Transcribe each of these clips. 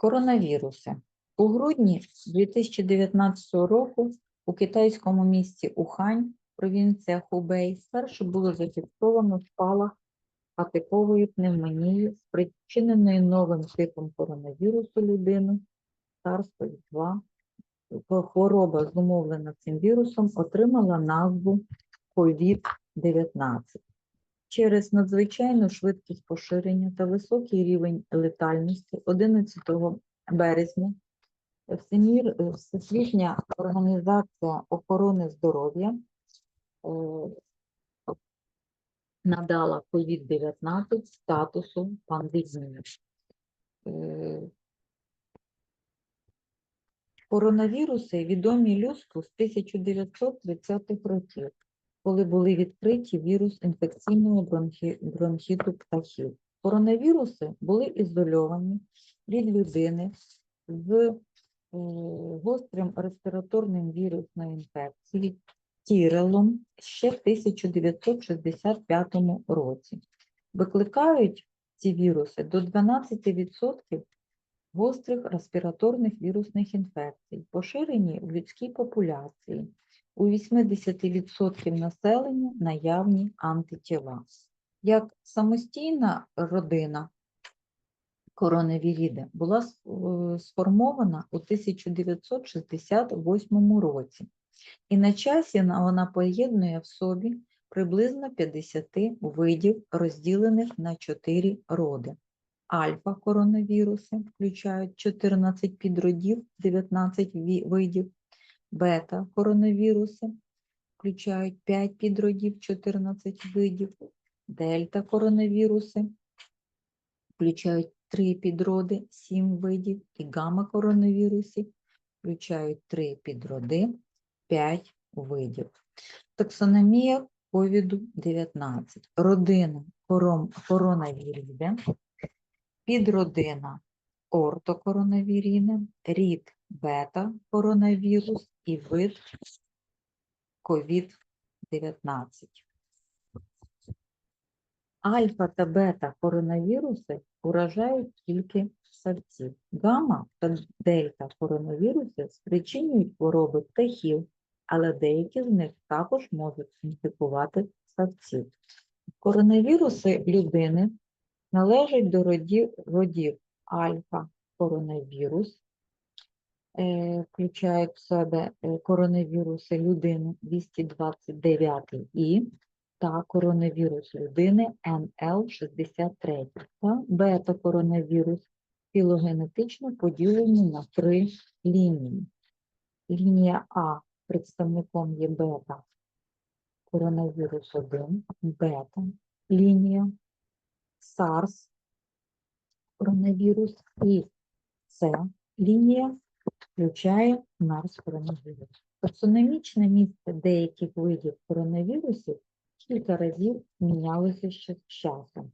Коронавіруси. У грудні 2019 року у китайському місті Ухань, провінція Хубей, вперше було зафіксовано спалах атикової пневмонії, спричиненої новим типом коронавірусу людини SARS-CoV-2. Хвороба, зумовлена цим вірусом, отримала назву COVID-19. Через надзвичайну швидкість поширення та високий рівень летальності 11 березня Всемір, Всесвітня організація охорони здоров'я е, надала COVID-19 статусу пандемії. Е, Коронавіруси відомі людству з 1930-х років, коли були відкриті вірус інфекційного бронхі... бронхіту птахів. Коронавіруси були ізольовані від людини з е, гострим респіраторним вірусною інфекцією тірелом ще в 1965 році. Викликають ці віруси до 12% гострих респіраторних вірусних інфекцій, поширені в людській популяції. У 80% населення наявні антитіла. Як самостійна родина коронавіріди була е, сформована у 1968 році, і на часі вона поєднує в собі приблизно 50 видів, розділених на 4 роди. Альфа-коронавіруси включають 14 підродів, 19 видів, бета-коронавіруси включають 5 підродів, 14 видів, дельта-коронавіруси включають 3 підроди, 7 видів, і гамма-коронавірусів включають 3 підроди, 5 видів. Таксономія COVID-19. Родина корон- підродина ортокоронавіріни, рід бета-коронавірус і вид COVID-19. Альфа та бета коронавіруси уражають тільки савців. Гамма та дельта коронавіруси спричинюють хвороби птахів, але деякі з них також можуть інфікувати савців. Коронавіруси людини належать до родів, родів альфа коронавірус, включають в себе е, коронавіруси людини 229 і та коронавірус людини НЛ63 та бета-коронавірус філогенетично поділені на три лінії. Лінія А представником є бета коронавірус 1, бета лінія, SARS коронавірус і С лінія включає MERS коронавірус. Таксономічне місце деяких видів коронавірусів кілька разів мінялося ще з часом.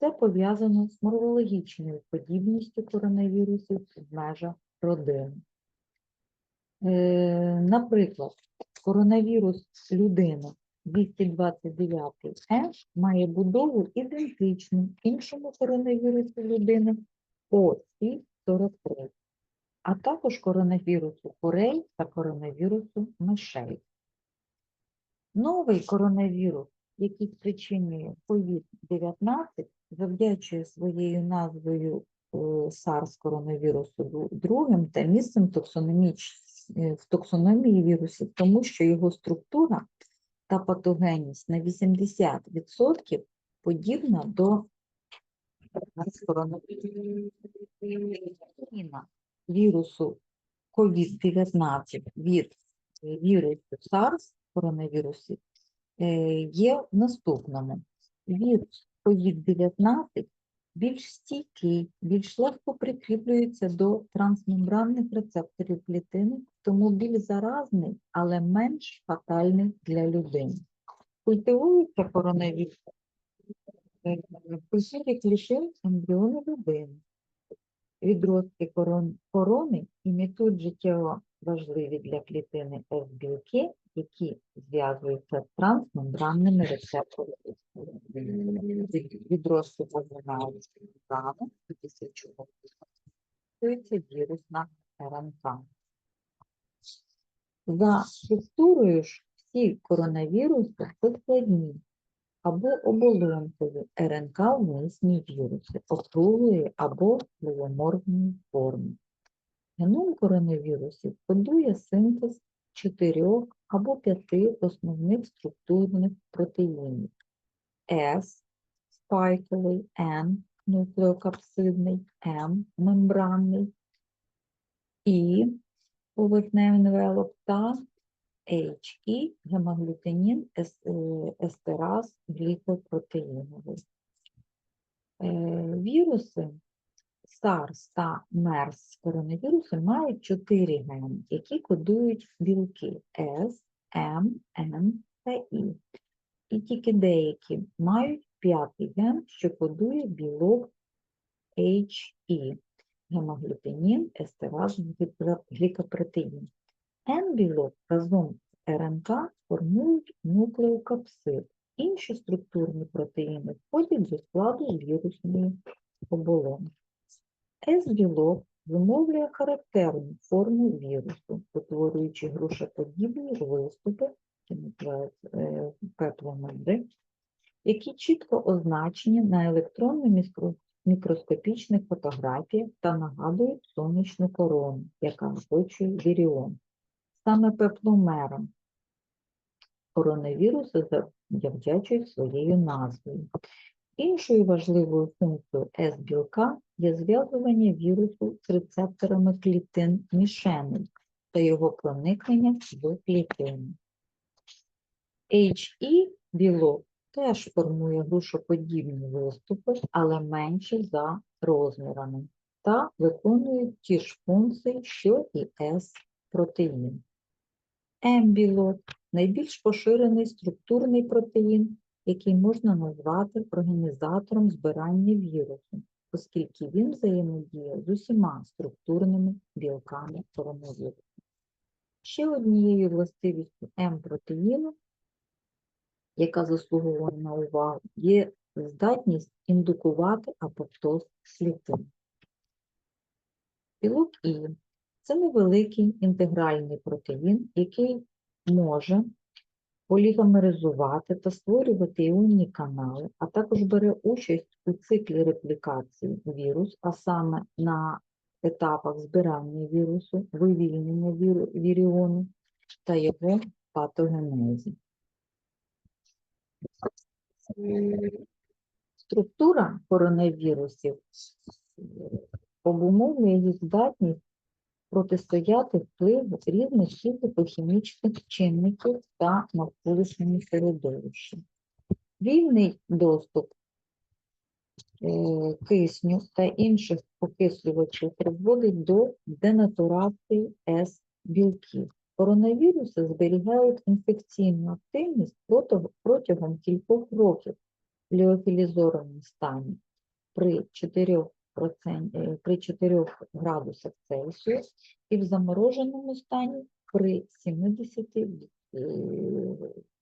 Це пов'язано з морфологічною подібністю коронавірусів в межах родини. Е, Наприклад, коронавірус людини 229 Е має будову ідентичну іншому коронавірусу людини ОСІ-43, а також коронавірусу курей та коронавірусу мишей. Новий коронавірус, який спричинює COVID-19, завдячує своєю назвою е, SARS коронавірусу другим та місцем е, в таксономії вірусів, тому що його структура та патогенність на 80% подібна до коронавірусу. Вірусу COVID-19 від е, вірусу SARS коронавірусів е, є в наступному. Вірус COVID-19 більш стійкий, більш легко прикріплюється до трансмембранних рецепторів клітини, тому більш заразний, але менш фатальний для людини. Культивується коронавірус е, в культурі клітин ембріону людини. Відростки корон, корони імітують життєво важливі для клітини С-білки, які зв'язуються з трансмембранними рецепторами. Від- Відростки тисячу років. записується вірусна РНК. За структурою ж всі коронавіруси це складні або оболонкові РНК вмісні віруси, округлої або поліморфної форми. Геном коронавірусів кодує синтез чотирьох або п'яти основних структурних протеїнів С спайковий, Н нуклеокапсидний, М мембранний, І поверхневий невелок та HI гемоглютинін е, естераз глікопротеїновий. Е, Віруси SARS та MERS коронавіруси мають чотири гени, які кодують білки S, M, N та I. І тільки деякі мають п'ятий ген, що кодує білок HE, гемоглютинін, естераз, глікопротеїн. N-білок разом з РНК формують нуклеокапсид. Інші структурні протеїни входять до складу вірусної оболонки. С-білок вимовлює характерну форму вірусу, утворюючи грушеподібні виступи, е, пепломери, які чітко означені на електронно-мікро- мікроскопічних фотографіях та нагадують сонячну корону, яка оточує віріон. Саме пепломерам коронавіруси завдячують своєю назвою. Іншою важливою функцією С-білка є зв'язування вірусу з рецепторами клітин мішеней та його проникнення до клітини. HE білок теж формує грушоподібні виступи, але менші за розмірами, та виконує ті ж функції, що і С-протеїн. М-білок найбільш поширений структурний протеїн, який можна назвати організатором збирання вірусу, оскільки він взаємодіє з усіма структурними білками коронавірусу. Ще однією властивістю М-протеїну, яка заслуговує на увагу, є здатність індукувати апоптоз клітин. Білок І це невеликий інтегральний протеїн, який може полігомеризувати та створювати іонні канали, а також бере участь у циклі реплікації вірус, а саме на етапах збирання вірусу, вивільнення віріону та його патогенезі. Структура коронавірусів обумовлює їх здатність протистояти впливу різних фізико-хімічних чинників та навколишньому середовищі. Вільний доступ е, кисню та інших окислювачів призводить до денатурації С-білків. Коронавіруси зберігають інфекційну активність протягом кількох років в ліофілізованому стані при 4, при 4 градусах Цельсію і в замороженому стані при 70 е,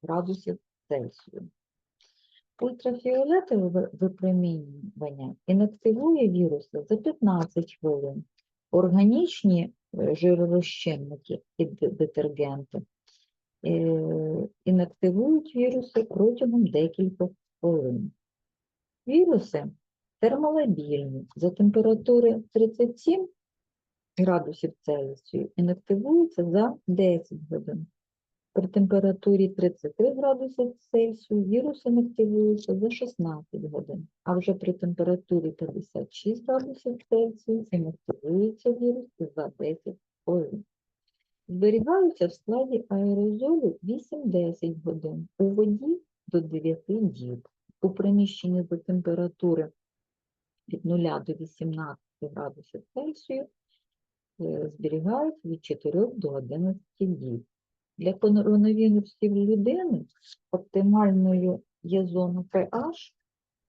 градусів Цельсію. Ультрафіолетове ви- випромінювання інактивує віруси за 15 хвилин. Органічні е, жиророзчинники і детергенти е, інактивують віруси протягом декількох хвилин. Віруси термолабільні за температури 37 градусів Цельсію інактивуються за 10 годин. При температурі 33 градуси Цельсію вірус інактивується за 16 годин, а вже при температурі 56 градусів Цельсію інактивується вірус за 10 хвилин. Зберігаються в складі аерозолю 8-10 годин, у воді до 9 діб. У приміщенні за температури від 0 до 18 градусів Цельсію е, зберігають від 4 до 11 діб. Для коронавірусів людини оптимальною є зона pH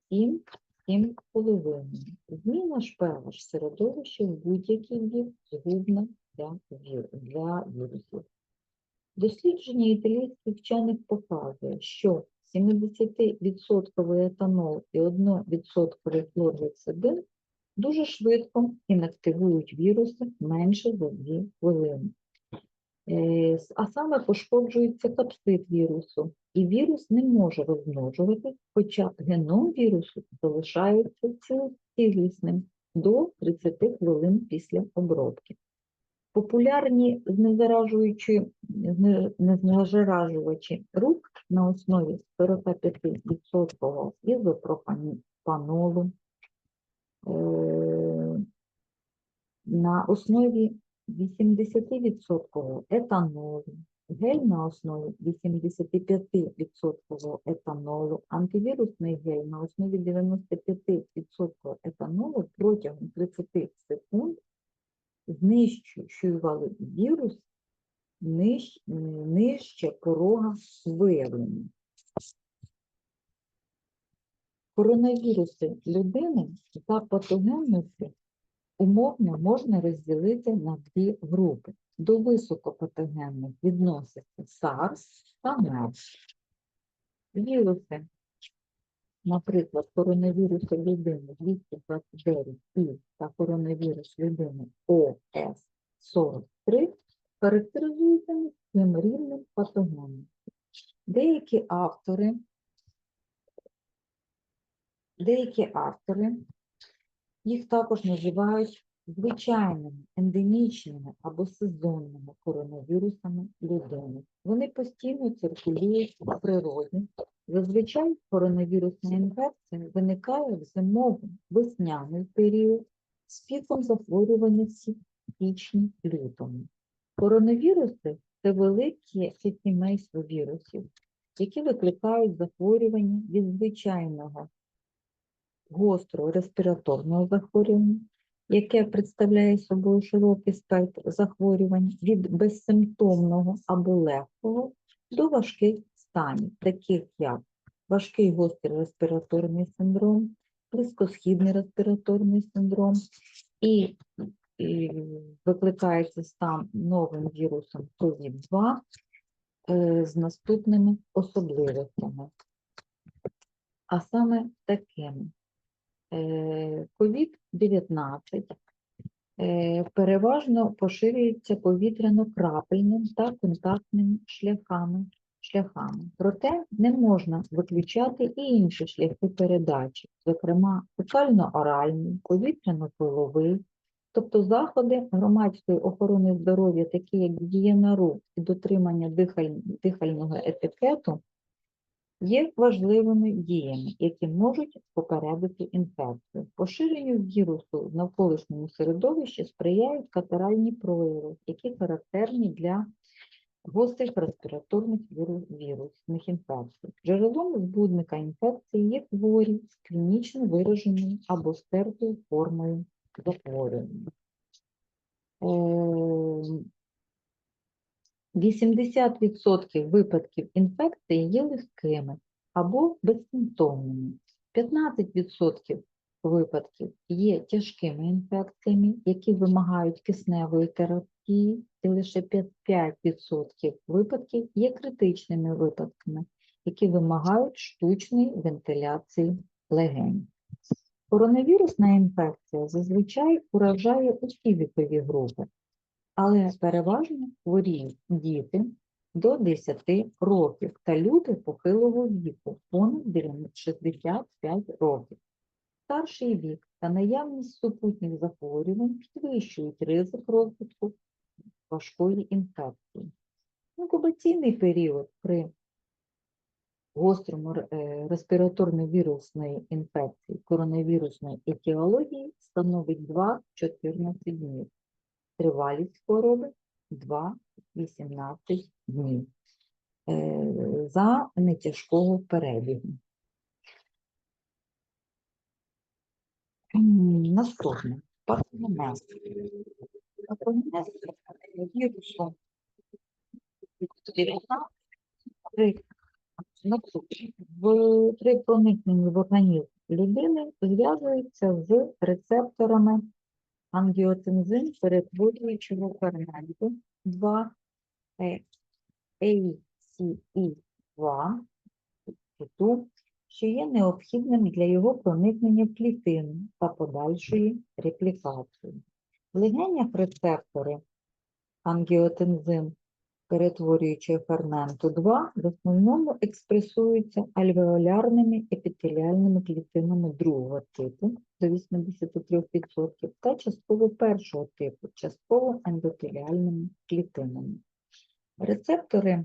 7 7,5. Зміна ж pH середовища в будь-який бік згубна для, для вірусів. Дослідження італійських вчених показує, що 70% етанол і 1% хлоргексидин дуже швидко інактивують віруси менше за 2 хвилини. Е, А саме пошкоджується капсид вірусу, і вірус не може розмножуватись, хоча геном вірусу залишається цілісним до 30 хвилин після обробки. Популярні знезаражуючі знезаражувачі рук на основі 45% ізопропанолу, е, на основі 80% етанолу, гель на основі 85% етанолу, антивірусний гель на основі 95% етанолу протягом 30 секунд знищували вірус ниж, нижче порога виявлення. Коронавіруси людини за патогенністю умовно можна розділити на дві групи. До високопатогенних відносяться SARS та MERS. Віруси, наприклад, коронавірус людини 229 і та коронавірус людини ОС-43 характеризуються низьким рівнем патогену. Деякі автори Деякі автори їх також називають звичайними, ендемічними або сезонними коронавірусами людини. Вони постійно циркулюють у природі. Зазвичай коронавірусна інфекція виникає в зимовий весняний період з піком захворювання в січні лютому. Коронавіруси це велике сімейство вірусів, які викликають захворювання від звичайного гострого респіраторного захворювання, яке представляє собою широкий спектр захворювань від безсимптомного або легкого до важких станів, таких як важкий гострий респіраторний синдром, близькосхідний респіраторний синдром і, і викликається стан новим вірусом COVID-2 е, з наступними особливостями. А саме такими. Е, COVID-19 е, переважно поширюється повітряно-крапельним та контактними шляхами, шляхами. Проте не можна виключати і інші шляхи передачі, зокрема фекально-оральний, повітряно-пиловий, тобто заходи громадської охорони здоров'я, такі як гігієна рук і дотримання дихаль- дихального етикету, є важливими діями, які можуть попередити інфекцію. Поширенню вірусу в навколишньому середовищі сприяють катаральні прояви, які характерні для гострих респіраторних вірусних інфекцій. Джерелом збудника інфекції є хворі з клінічно вираженою або стертою формою захворювання. Е, 80% випадків інфекції є легкими або безсимптомними. 15% випадків є тяжкими інфекціями, які вимагають кисневої терапії, і лише 5% випадків є критичними випадками, які вимагають штучної вентиляції легень. Коронавірусна інфекція зазвичай уражає усі вікові групи, але переважно хворіють діти до 10 років та люди похилого віку понад 65 років. Старший вік та наявність супутніх захворювань підвищують ризик розвитку важкої інфекції. Інкубаційний період при гострому е, респіраторно-вірусної інфекції коронавірусної етіології становить 2-14 днів. Тривалість хвороби 2-18 днів е, за нетяжкого перебігу. Наступне. Патогенез. Патогенез вірусу COVID-19 при наступне. В- при проникненні в організм людини зв'язується з рецепторами ангіотензин перетворюючого ферменту 2 е, ACE2 що є необхідним для його проникнення в клітину та подальшої реплікації. В легенях рецептори ангіотензин, перетворюючи ферменту 2, в основному експресуються альвеолярними епітеліальними клітинами другого типу до 83% та частково першого типу, частково ендотеліальними клітинами. Рецептори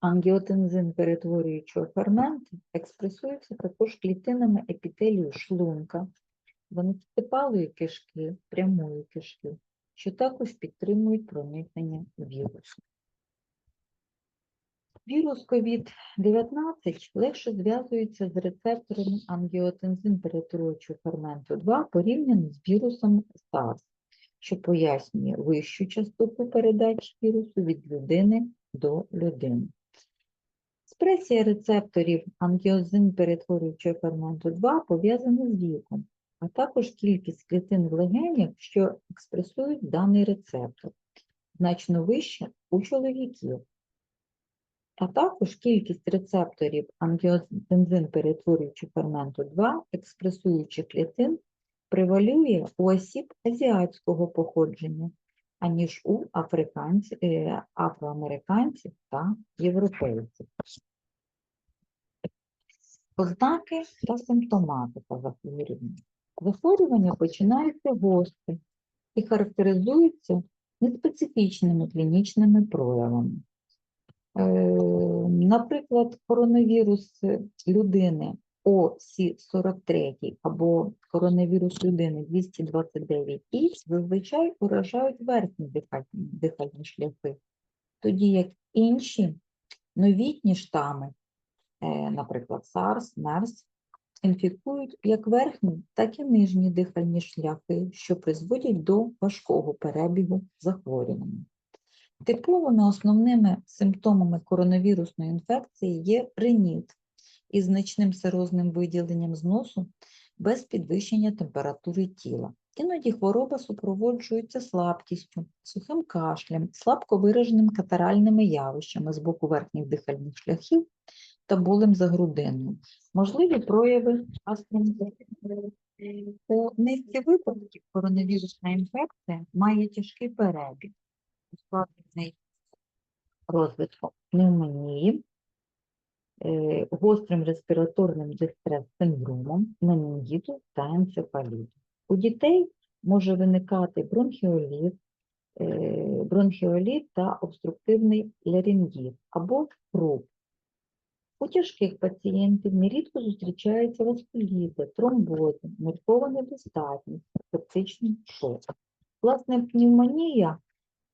ангіотензин перетворюючого ферменту експресуються також клітинами епітелію шлунка, ванецитипалої кишки, прямої кишки, що також підтримують проникнення вірусу. Вірус COVID-19 легше зв'язується з рецепторами ангіотензин перетворюючого ферменту 2 порівняно з вірусом SARS, що пояснює вищу частоту передачі вірусу від людини до людини. Спресія рецепторів ангіозин перетворюючого ферменту 2 пов'язана з віком, а також кількість клітин в легенях, що експресують даний рецептор, значно вища у чоловіків. А також кількість рецепторів ангіозин перетворюючого ферменту 2, експресуючих клітин, превалює у осіб азіатського походження, аніж у е, афроамериканців та європейців. Ознаки та симптоматика захворювання. Захворювання починаються гостре і характеризуються неспецифічними клінічними проявами. Е, Наприклад, коронавірус людини ОСі-43 або коронавірус людини 229 і зазвичай уражають верхні дихальні, дихальні шляхи, тоді як інші новітні штами, е, наприклад, SARS, MERS, інфікують як верхні, так і нижні дихальні шляхи, що призводять до важкого перебігу захворювання. Типовими основними симптомами коронавірусної інфекції є риніт із значним серозним виділенням з носу без підвищення температури тіла. Іноді хвороба супроводжується слабкістю, сухим кашлем, слабко вираженим катаральними явищами з боку верхніх дихальних шляхів та болем за грудиною. Можливі прояви астматизму. У низці випадків коронавірусна інфекція має тяжкий перебіг, ускладнений розвитком пневмонії, е, гострим респіраторним дистрес-синдромом, менінгіту та енцефаліту. У дітей може виникати бронхіоліт, е, бронхіоліт та обструктивний ларингіт або круп. У тяжких пацієнтів нерідко зустрічаються васкуліти, тромбози, ниркова недостатність, септичний шок. Власне, пневмонія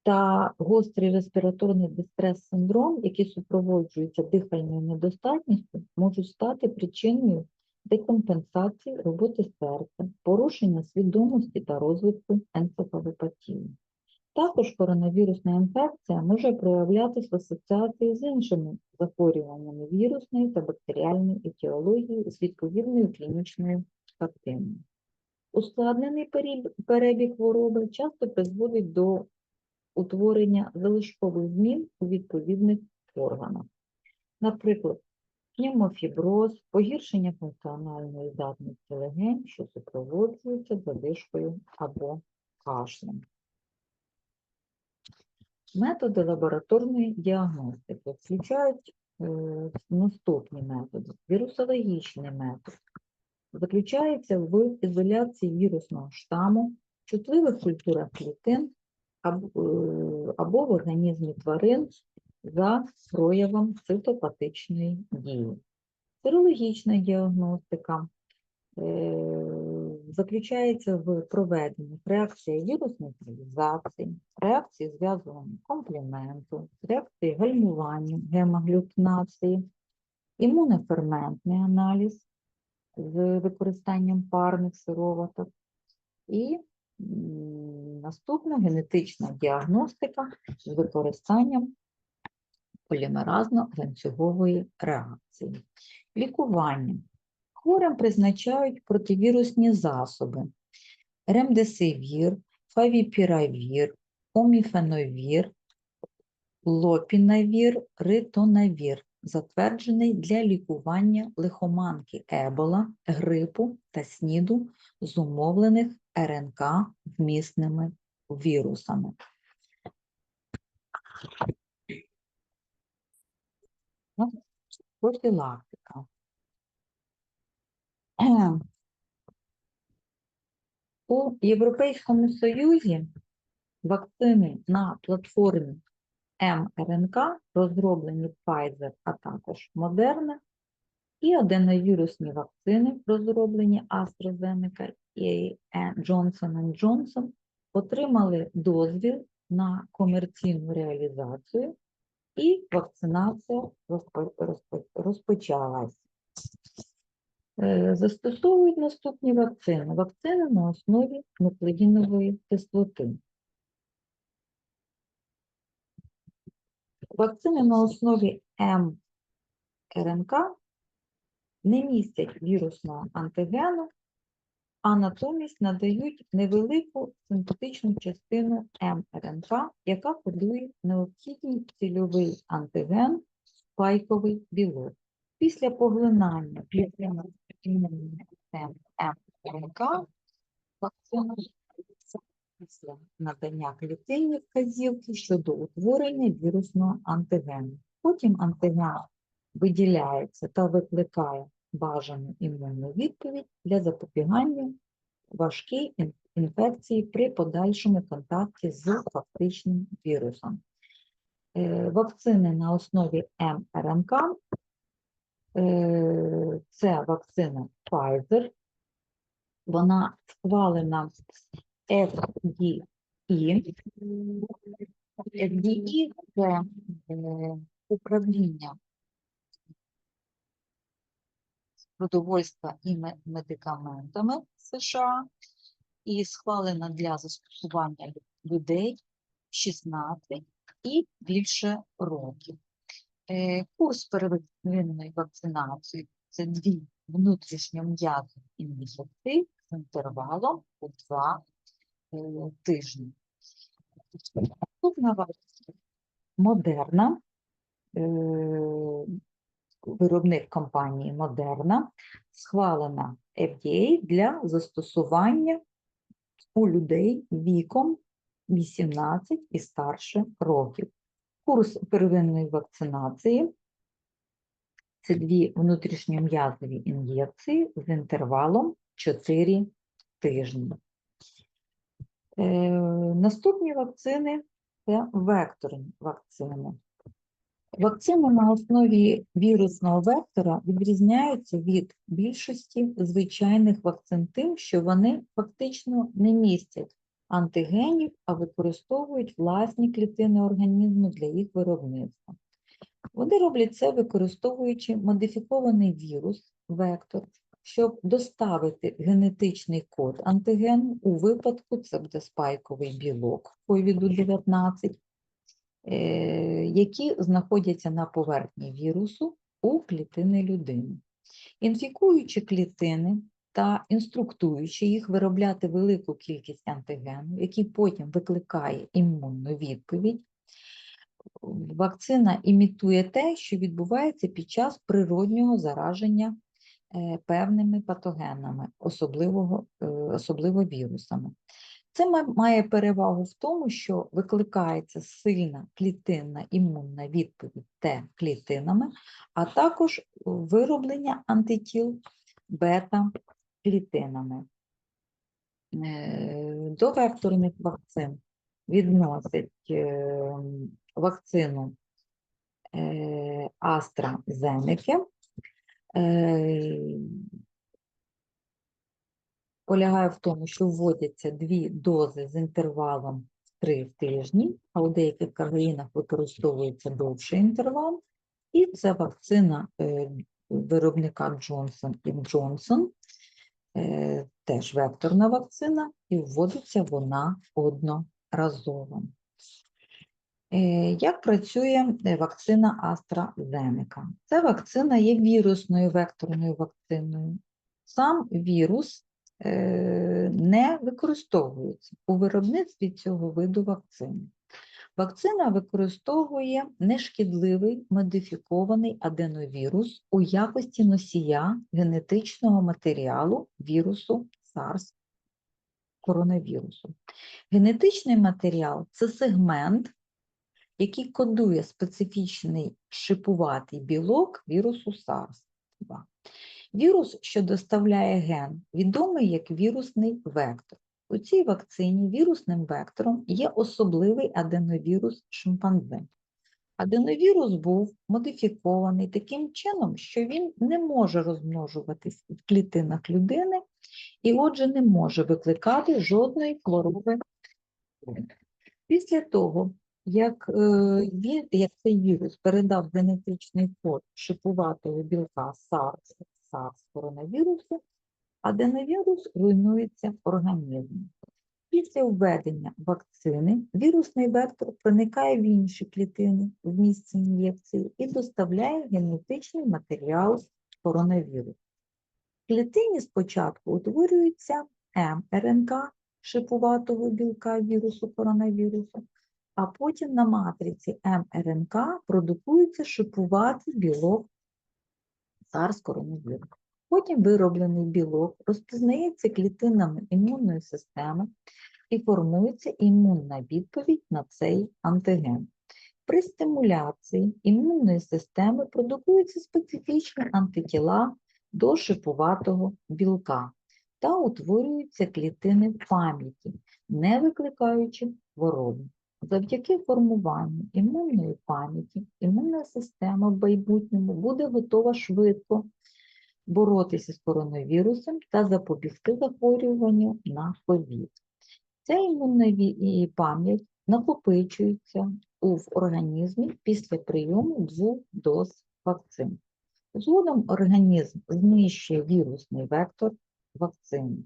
та гострий респіраторний дистрес-синдром, які супроводжуються дихальною недостатністю, можуть стати причиною декомпенсації роботи серця, порушення свідомості та розвитку енцефалопатії. Також коронавірусна інфекція може проявлятися в асоціації з іншими захворюваннями вірусної та бактеріальної етіології з відповідною клінічною картиною. Ускладнений перебіг- хвороби часто призводить до утворення залишкових змін у відповідних органах. Наприклад, пневмофіброз, погіршення функціональної здатності легень, що супроводжується задишкою або кашлем. Методи лабораторної діагностики включають е, наступні методи. Вірусологічний метод заключається в ізоляції вірусного штаму, чутливих культурах клітин або, е, або в організмі тварин за проявом цитопатичної дії. Серологічна діагностика е, заключається в проведенні реакції вірусної реалізації, реакції зв'язування компліменту, реакції гальмування гемоглюкнації, імуноферментний аналіз з використанням парних сироваток і наступна генетична діагностика з використанням полімеразно-ланцюгової реакції. Лікування. Хворим призначають противірусні засоби. Ремдесивір, фавіпіравір, оміфеновір, лопінавір, ритонавір затверджений для лікування лихоманки Ебола, грипу та СНІДу, зумовлених РНК вмісними вірусами. Профілактика. У Європейському Союзі вакцини на платформі мРНК, розроблені Pfizer, а також Moderna, і аденовірусні вакцини, розроблені AstraZeneca і Johnson Johnson, отримали дозвіл на комерційну реалізацію, і вакцинація розпо- розпо- розпочалась. Е, Застосовують наступні вакцини. Вакцини на основі нуклеїнової кислоти. Вакцини на основі мРНК не містять вірусного антигену, а натомість надають невелику синтетичну частину мРНК, яка кодує необхідний цільовий антиген спайковий білок. Після поглинання вакцина після надання клітинні вказівки щодо утворення вірусного антигену. Потім антиген виділяється та викликає бажану імунну відповідь для запобігання важкій інфекції при подальшому контакті з фактичним вірусом. Е, Вакцини на основі мРНК це вакцина Pfizer, вона схвалена FDE. FDE – це е, управління продовольства і медикаментами США і схвалена для застосування людей 16 і більше років. Е, Курс первинної вакцинації це дві внутрішньом'язові ін'єкції з інтервалом у два е, тижні. Наступна вакцина Модерна, е, виробник компанії Модерна, схвалена FDA для застосування у людей віком 18 і старше років. Курс первинної вакцинації це дві внутрішньом'язові ін'єкції з інтервалом 4 тижні. Е, Наступні вакцини це векторні вакцини. Вакцини на основі вірусного вектора відрізняються від більшості звичайних вакцин тим, що вони фактично не містять антигенів, а використовують власні клітини організму для їх виробництва. Вони роблять це, використовуючи модифікований вірус, вектор, щоб доставити генетичний код антигену, у випадку це буде спайковий білок COVID-19, е, які знаходяться на поверхні вірусу у клітини людини. Інфікуючи клітини та інструктуючи їх виробляти велику кількість антигену, який потім викликає імунну відповідь, вакцина імітує те, що відбувається під час природнього зараження е, певними патогенами, особливого, е, особливо вірусами. Це має перевагу в тому, що викликається сильна клітинна імунна відповідь Т-клітинами, а також вироблення антитіл бета-клітинами. Е, До векторних вакцин відносять е, вакцину е, AstraZeneca, полягає в тому, що вводяться дві дози з інтервалом в три тижні, а у деяких країнах використовується довший інтервал. І це вакцина виробника Johnson Johnson, е, теж векторна вакцина, і вводиться вона одноразово. Е, Як працює е, вакцина AstraZeneca? Ця вакцина є вірусною векторною вакциною. Сам вірус е, не використовується у виробництві цього виду вакцини. Вакцина використовує нешкідливий модифікований аденовірус у якості носія генетичного матеріалу вірусу SARS коронавірусу. Генетичний матеріал це сегмент, який кодує специфічний шипуватий білок вірусу SARS-2. Вірус, що доставляє ген, відомий як вірусний вектор. У цій вакцині вірусним вектором є особливий аденовірус шимпанзе. Аденовірус був модифікований таким чином, що він не може розмножуватись в клітинах людини і, отже, не може викликати жодної хвороби. Після того, як, е, він, як цей вірус передав генетичний код шипуватого білка SARS, SARS коронавірусу, аденовірус руйнується в організмі. Після введення вакцини вірусний вектор проникає в інші клітини в місці ін'єкції і доставляє генетичний матеріал коронавірусу. В клітині спочатку утворюється мРНК шипуватого білка вірусу коронавірусу, а потім на матриці мРНК продукується шипуватий білок SARS коронавірусу. Потім вироблений білок розпізнається клітинами імунної системи і формується імунна відповідь на цей антиген. При стимуляції імунної системи продукуються специфічні антитіла до шипуватого білка та утворюються клітини пам'яті, не викликаючи хвороби. Завдяки формуванню імунної пам'яті імунна система в майбутньому буде готова швидко боротися з коронавірусом та запобігти захворюванню на ковід. Ця імунна пам'ять накопичується у організмі після прийому двох доз вакцин. Згодом організм знищує вірусний вектор вакцини.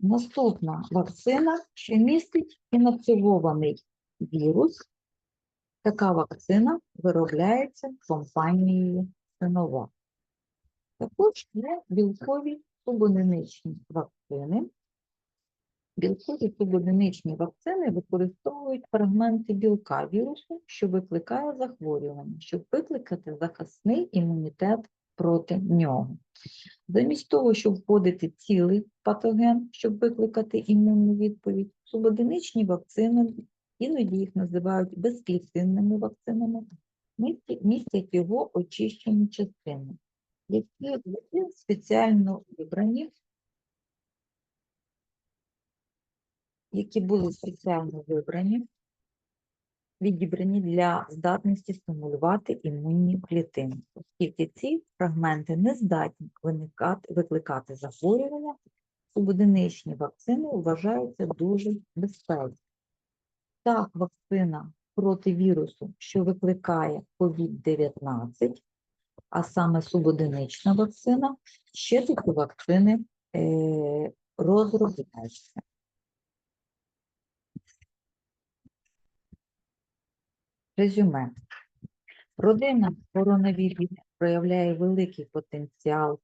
Наступна вакцина, що містить інактивований вірус. Така вакцина виробляється компанією Sinovac. Також є білкові субодиничні вакцини. Білкові субодиничні вакцини використовують фрагменти білка вірусу, що викликає захворювання, щоб викликати захисний імунітет проти нього. Замість того, щоб вводити цілий патоген, щоб викликати імунну відповідь, субодиничні вакцини, іноді їх називають безклітинними вакцинами, містять- його очищені частини, які спеціально вибрані, які були спеціально вибрані, відібрані для здатності стимулювати імунні клітини, оскільки ці фрагменти не здатні викликати захворювання, субодиничні вакцини вважаються дуже безпечними. Так, вакцина проти вірусу, що викликає COVID-19, а саме субодинична вакцина, ще такі вакцини е, розробляються. Резюме. Родина коронавірусу проявляє великий потенціал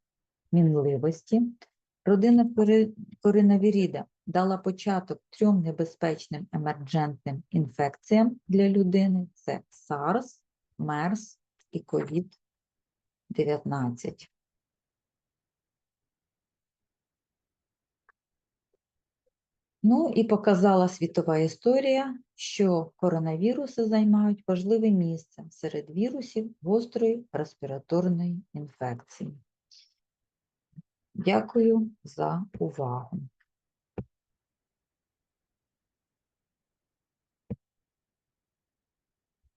мінливості. Родина коронавіріда дала початок трьом небезпечним емерджентним інфекціям для людини: це SARS, MERS і COVID-19. Ну і показала світова історія, що коронавіруси займають важливе місце серед вірусів гострої респіраторної інфекції. Дякую за увагу.